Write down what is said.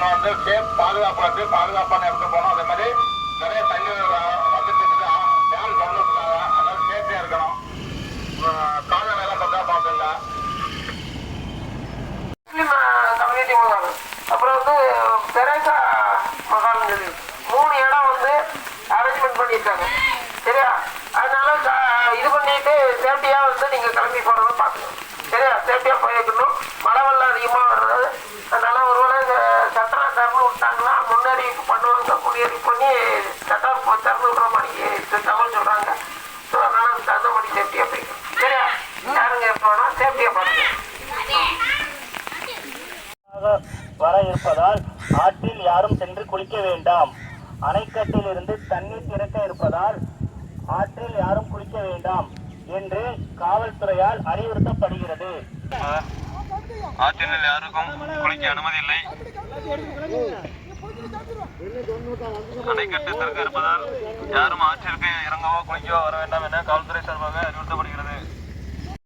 நம்ம வந்து சேஃப் பாதுகாப்பு வந்து பாதுகாப்பான இடத்துக்கு போகணும். அதே மாதிரி நிறைய தண்ணி வந்துட்டு இருக்குது டேம் திறந்து விட்டுருக்காங்க அதனால சேஃப்டியா இருக்கணும். காலநிலை கொஞ்சம் பார்த்துங்க முஸ்லீம் கம்யூனிட்டி மகால் அப்புறம் வந்து தெரேசா மகான் சொல்லி மூணு இடம் வந்து அரேஞ்ச்மெண்ட் பண்ணியிருக்காங்க. சரியா? அதனால இது பண்ணிட்டு சேஃப்டியாக வந்து நீங்கள் கிளம்பி போகிறத பார்த்துக்கணும் விட்டாங்கன்னா முன்னறிவிப்பு பண்ணுவாங்க முன்னறிவிப்பு பண்ணி சட்டம் இப்போ திறந்து விடுற மாதிரி தகவல் சொல்கிறாங்க ஸோ அதனால தகுந்த மாதிரி சேஃப்டியாக போய்க்கணும் சரியா யாருங்க எப்போனா சேஃப்டியாக பார்த்துக்கணும் வர இருப்பதால் ஆற்றில் யாரும் சென்று குளிக்க வேண்டாம். அணைக்கட்டில் இருந்து தண்ணீர் திறக்க இருப்பதால் ஆற்றில் யாரும் குளிக்க வேண்டாம் என்று காவல்துறையால் அறிவுறுத்தப்படுகிறது. ஆற்றினில் யாருக்கும் குளிக்க அனுமதி இல்லை. அணைக்கட்டு திறக்க இருப்பதால் யாரும் ஆற்றிற்கு இறங்கவோ குளிக்கவோ வர வேண்டாம் என காவல்துறை சார்பாக